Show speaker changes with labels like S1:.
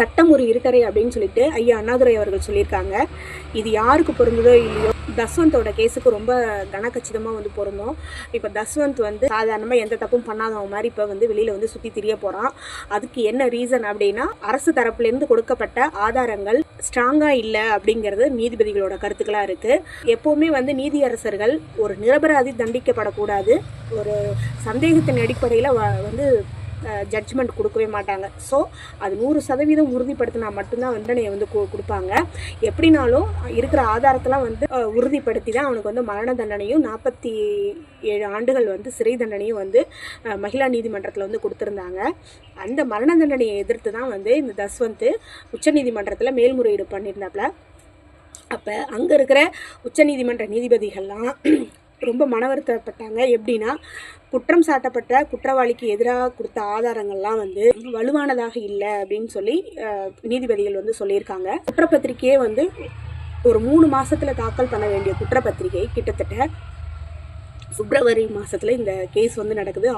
S1: சட்டம் ஒரு இருக்கறை அப்படின்னு சொல்லிட்டு ஐயா அண்ணாதுரை அவர்கள் சொல்லியிருக்காங்க. இது யாருக்கு பொருந்ததோ இல்லையோ தஸ்வந்தோட கேஸுக்கு ரொம்ப கனக்கச்சிதமாக வந்து பொருந்தோம். இப்போ தஸ்வந்த் வந்து சாதாரணமாக எந்த தப்பும் பண்ணாதவன் மாதிரி இப்போ வந்து வெளியில் வந்து சுற்றி திரிய போகிறான் அதுக்கு என்ன ரீசன் அப்படின்னா அரசு தரப்புலேருந்து கொடுக்கப்பட்ட ஆதாரங்கள் ஸ்ட்ராங்காக இல்லை அப்படிங்கிறது நீதிபதிகளோட கருத்துக்களாக இருக்குது எப்போவுமே வந்து நீதியரசர்கள் ஒரு நிரபராதி தண்டிக்கப்படக்கூடாது. ஒரு சந்தேகத்தின் அடிப்படையில் வந்து ஜட்ஜ்மெண்ட் கொடுக்கவே மாட்டாங்க. ஸோ அது நூறு சதவீதம் உறுதிப்படுத்தினா மட்டும்தான் தண்டனையை வந்து கொடுப்பாங்க. எப்படினாலும் இருக்கிற ஆதாரத்தெல்லாம் வந்து உறுதிப்படுத்தி தான் அவனுக்கு வந்து மரண தண்டனையும் நாற்பத்தி ஏழு ஆண்டுகள் வந்து சிறை தண்டனையும் வந்து மகிழா நீதிமன்றத்தில் வந்து கொடுத்துருந்தாங்க. அந்த மரண தண்டனையை எதிர்த்து தான் வந்து இந்த தஸ்வந்த் உச்சநீதிமன்றத்தில் மேல்முறையீடு பண்ணியிருந்தாப்புல அப்போ அங்கே இருக்கிற உச்சநீதிமன்ற நீதிபதிகள்லாம் ரொம்ப மன வருத்தப்பட்டாங்க. எப்படின்னா குற்றம் சாட்டப்பட்ட குற்றவாளிக்கு எதிராக கொடுத்த ஆதாரங்கள்லாம் வந்து வலுவானதாக இல்லை அப்படின்னு சொல்லி நீதிபதிகள் வந்து சொல்லியிருக்காங்க. குற்றப்பத்திரிக்கையே வந்து ஒரு மூணு மாதத்தில் தாக்கல் பண்ண வேண்டிய குற்றப்பத்திரிகை கிட்டத்தட்ட பிப்ரவரி மாதத்தில் இந்த கேஸ் வந்து நடக்குது.